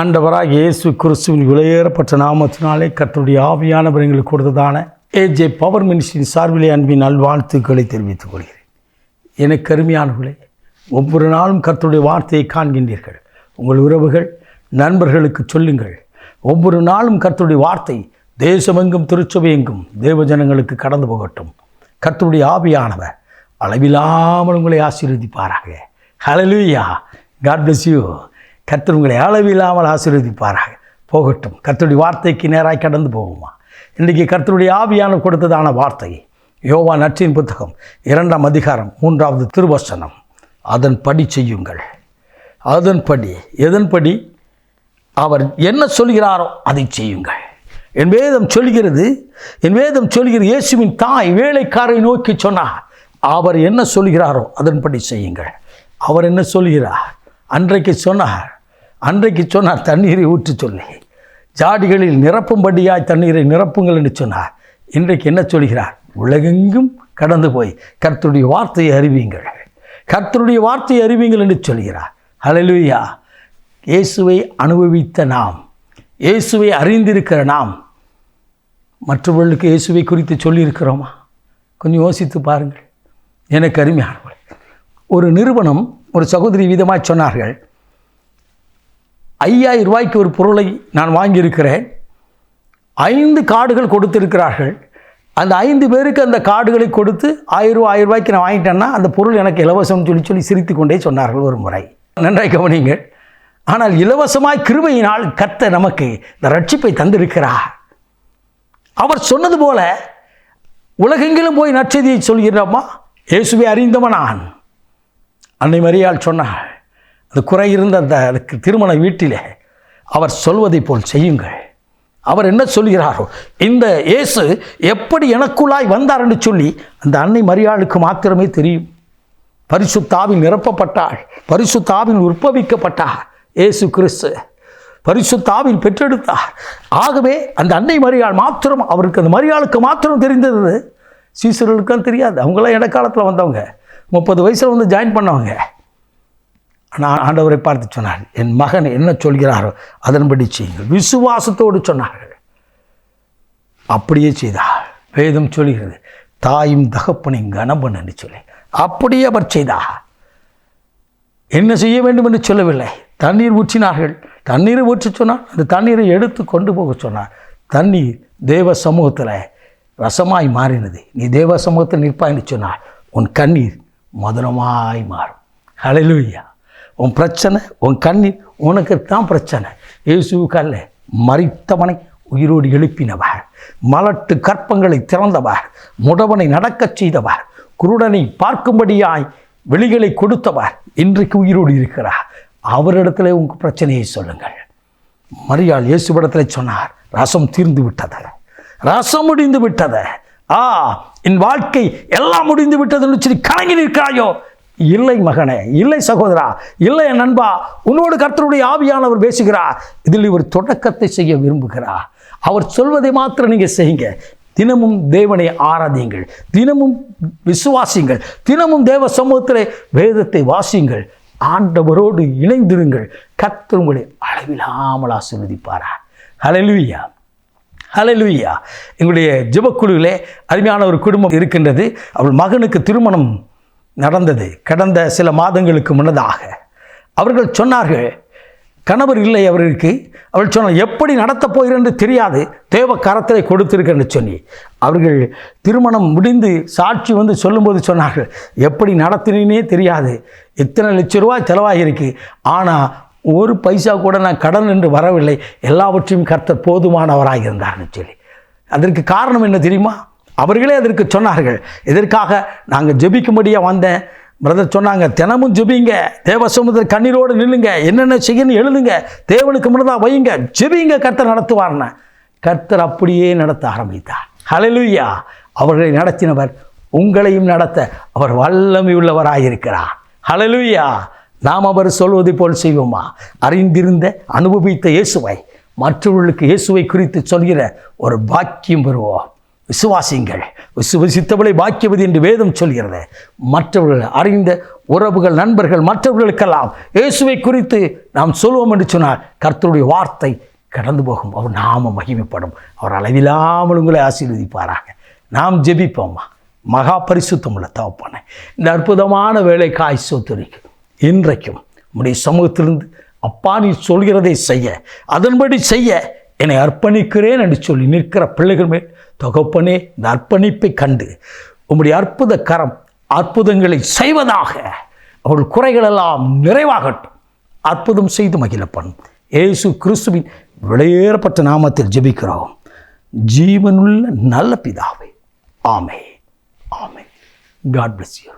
ஆண்டவராக இயேசு கிறிஸ்துவின் விலையேறப்பட்ட நாமத்தினாலே கற்றுடைய ஆவியானவர் எங்களுக்கு கொடுத்ததான ஏஜே பவர் மினிஸ்டரின் சார்பிலே அன்பின் நல்வாழ்த்துக்களை தெரிவித்துக் கொள்கிறேன். எனக்கு அருமையானவர்களே ஒவ்வொரு நாளும் கற்றுடைய வார்த்தையை காண்கின்றீர்கள். உங்கள் உறவுகள் நண்பர்களுக்கு சொல்லுங்கள். ஒவ்வொரு நாளும் கர்த்தருடைய வார்த்தை தேசமெங்கும் திருச்சபையெங்கும் தேவஜனங்களுக்கு கடந்து போகட்டும். கர்த்தருடைய ஆவியானவர் அளவில்லாமல் உங்களை ஆசீர்வதிப்பாராக. ஹலலூயா காட் பிளஸ் யூ கர்த்தர் உங்களை அளவில்லாமல் ஆசீர்வதிப்பாராக. போகட்டும். கர்த்தருடைய வார்த்தைக்கு நேராக கடந்து போகுமா இன்றைக்கி கர்த்தருடைய ஆவியான கொடுத்ததான வார்த்தை யோவா நற்றின் புத்தகம் இரண்டாம் அதிகாரம் மூன்றாவது திருவசனம். அதன்படி செய்யுங்கள். அதன்படி எதன்படி? அவர் என்ன சொல்கிறாரோ அதை செய்யுங்கள். என் வேதம் சொல்கிறது என் வேதம் சொல்கிறது இயேசுவின் தாய் வேலைக்காரை நோக்கி சொன்னார் அவர் என்ன சொல்கிறாரோ அதன்படி செய்யுங்கள். அவர் என்ன சொல்கிறார்? அன்றைக்கு சொன்னார் அன்றைக்கு சொன்னார் தண்ணீரை ஊற்றி சொல்லி. ஜாடிகளில் நிரப்பும்படியாய் தண்ணீரை நிரப்புங்கள் என்று சொன்னார். இன்றைக்கு என்ன சொல்கிறார்? உலகெங்கும் கடந்து போய் கர்த்தருடைய வார்த்தையை அறிவியுங்கள். கர்த்தருடைய வார்த்தையை அறிவியுங்கள் என்று சொல்கிறார். ஹalleluya. இயேசுவை அனுபவித்த நாம் இயேசுவை அறிந்திருக்கிற நாம் மற்றவர்களுக்கு இயேசுவை குறித்து சொல்லியிருக்கிறோமா? கொஞ்சம் யோசித்து பாருங்கள். எனக்கு அருமையானவர்கள் ஒரு நிறுவனம் ஒரு சகோதரி விதமாக சொன்னார்கள். ஐயாயிரம் ரூபாய்க்கு ஒரு பொருளை நான் வாங்கியிருக்கிறேன். ஐந்து கார்டுகள் கொடுத்திருக்கிறார்கள். அந்த ஐந்து பேருக்கு அந்த கார்டுகளை கொடுத்து ஆயிரம் ரூபாய் ஆயிரம் ரூபாய்க்கு நான் வாங்கிட்டேன்னா அந்த பொருள் எனக்கு இலவசம் சொல்லி சொல்லி சிரித்து கொண்டே சொன்னார்கள் ஒரு முறை. நன்றாய் கவனிங்கள் ஆனால் இலவசமாய் கிருபையினால் கத்த நமக்கு இந்த ரட்சிப்பை தந்திருக்கிறார். அவர் சொன்னது போல உலகெங்கிலும் போய் நற்செய்தியை சொல்கிறோமா? இயேசுவை அறிந்தவன் நான் அன்னை மரியாள் சொன்னாள். அந்த குறை இருந்த அந்த அதுக்கு திருமண வீட்டிலே அவர் சொல்வதை போல் செய்யுங்கள். அவர் என்ன சொல்கிறாரோ இந்த இயேசு எப்படி எனக்குள்ளாய் வந்தார் என்று சொல்லி அந்த அன்னை மரியாளுக்கு மாத்திரமே தெரியும். பரிசுத்தாவில் நிரப்பப்பட்டாள் பரிசுத்தாவில் உற்பவிக்கப்பட்டார் இயேசு கிறிஸ்து. பரிசுத்தாவில் பெற்றெடுத்தார் ஆகவே அந்த அன்னை மரியாள் மாத்திரம் அவருக்கு அந்த மரியாளுக்கு மாத்திரம் தெரிந்தது. சீசர்களுக்கும் தெரியாது. அவங்களாம் இடைக்காலத்தில் வந்தவங்க. முப்பது வயசில் வந்து ஜாயின் பண்ணவங்க. ஆனால் ஆண்டவரை பார்த்து சொன்னார் என் மகன் என்ன சொல்கிறாரோ அதன்படி செய்யுங்கள். விசுவாசத்தோடு சொன்னார்கள். அப்படியே செய்தார். வேதம் சொல்கிறது தாயும் தகப்பனையும் கணபன் என்று சொல்லி. அப்படியே அவர் செய்தார். என்ன செய்ய வேண்டும் என்று சொல்லவில்லை. தண்ணீர் ஊற்றினார்கள். தண்ணீரை ஊற்றி சொன்னார். அந்த தண்ணீரை எடுத்து கொண்டு போக சொன்னார். தண்ணீர் தேவ சமூகத்தில் ரசமாய் மாறினது. நீ தேவ சமூகத்தில் நிற்பாய்ன்னு சொன்னார். உன் கண்ணீர் மதுரமாய் மாறும். ஹலலுயா உன் பிரச்சனை உன் கண்ணீர் உனக்கு தான் பிரச்சனை. இயேசுவுக்கு மறித்தவனை உயிரோடு எழுப்பினவர் மலட்டு கற்பங்களை திறந்தவர் முடவனை நடக்கச் செய்தவர் குருடனை பார்க்கும்படியாய் வெளிகளை கொடுத்தவர் இன்றைக்கு உயிரோடு இருக்கிறார். அவரிடத்துல உங்கள் பிரச்சனையை சொல்லுங்கள். மரியாள் இயேசுவிடத்தில் சொன்னார் ரசம் தீர்ந்து விட்டது ரசம் முடிந்து விட்டது ஆ என் வாழ்க்கை எல்லாம் முடிந்து விட்டதுன்னு சொல்லி கலங்கி நிற்கிறாயோ? இல்லை மகனே இல்லை சகோதரா இல்லை என் நண்பா உன்னோடு கர்த்தருடைய ஆவியானவர் பேசுகிறார். இதில் இவர் தொடக்கத்தை செய்ய விரும்புகிறார் அவர் சொல்வதை மாத்திரம் நீங்கள் செய்யுங்க. தினமும் தேவனை ஆராதியுங்கள். தினமும் விசுவாசியுங்கள். தினமும் தேவ சமூகத்தில் வேதத்தை வாசியுங்கள். ஆண்டவரோடு இணைந்திருங்கள். கர்த்தர் உங்களை அளவில்லாமல் ஆசீர்வதிப்பாரா? ஹalleluya ஹalleluya எங்களுடைய ஜெபக்குழுவிலே அருமையான ஒரு குடும்பம் இருக்கின்றது. அவள் மகனுக்கு திருமணம் நடந்தது கடந்த சில மாதங்களுக்கு முன்னதாக. அவர்கள் சொன்னார்கள் கணவர் இல்லை அவர்களுக்கு அவள் சொன்னார் எப்படி நடத்தப் போகிறேன் என்று தெரியாது. தேவ கரத்திலே கொடுத்திருக்கேன்னு சொல்லி. அவர்கள் திருமணம் முடிந்து சாட்சி வந்து சொல்லும்போது சொன்னார்கள் எப்படி நடத்தினே தெரியாது. எத்தனை லட்ச ரூபாய் செலவாகியிருக்கு. ஆனால் ஒரு பைசா கூட நான் கடன் என்று வரவில்லை. எல்லாவற்றையும் கர்த்தர் போதுமானவராக இருந்தார்னு சொல்லி. அதற்கு காரணம் என்ன தெரியுமா? அவர்களே அதற்கு சொன்னார்கள். இதற்காக நாங்கள் ஜெபிக்கும்படியாக வந்தேன். பிரதர் சொன்னாங்க தினமும் ஜெபிங்க. தேவ கண்ணீரோடு நில்லுங்க. என்னென்ன செய்யணும் எழுதுங்க. தேவனுக்கு முன்னதாக வையுங்க. ஜெபிங்க கர்த்தர் நடத்துவார்னு. கர்த்தர் அப்படியே நடத்த ஆரம்பித்தார். ஹலலுயா அவர்களை நடத்தினவர் உங்களையும் நடத்த அவர் வல்லமை உள்ளவராயிருக்கிறார். ஹலலுயா நாம் அவர் சொல்வதை போல் செய்வோமா? அறிந்திருந்த அனுபவித்த இயேசுவை மற்றவர்களுக்கு இயேசுவை குறித்து சொல்கிற ஒரு பாக்கியம் பெறுவோம். விசுவாசிங்கள் விசுவசித்தவளை பாக்கியவது என்று வேதம் சொல்கிறது. மற்றவர்கள் அறிந்த உறவுகள் நண்பர்கள் மற்றவர்களுக்கெல்லாம் இயேசுவை குறித்து நாம் சொல்வோம் என்று சொன்னால் கர்த்தருடைய வார்த்தை கடந்து போகும். அவர் நாம மகிமைப்படும். அவர் அளவில்லாமல் உங்களை ஆசீர்வதிப்பாராக. நாம் ஜெபிப்போம்மா மகா பரிசுத்தமுள்ள தவப்பான இந்த அற்புதமான வேலை காய் சோத்தரிக்கு இன்றைக்கும் நம்முடைய சமூகத்திலிருந்து அப்பா நீ சொல்கிறதை செய்ய அதன்படி செய்ய என்னை அர்ப்பணிக்கிறேன் என்று சொல்லி நிற்கிற பிள்ளைகள் மேல் தொகப்பனே இந்த அர்ப்பணிப்பை கண்டு உம்முடைய அற்புத கரம் அற்புதங்களை செய்வதாக அவர்கள் குறைகளெல்லாம் நிறைவாகட்டும். அற்புதம் செய்து மகிழப்பன். இயேசு கிறிஸ்துவின் விளையேறப்பட்ட நாமத்தில் ஜெபிக்கிறோம். ஜீவனுள்ள நல்ல பிதாவே. ஆமே ஆமே காட் பிளஸ் யூ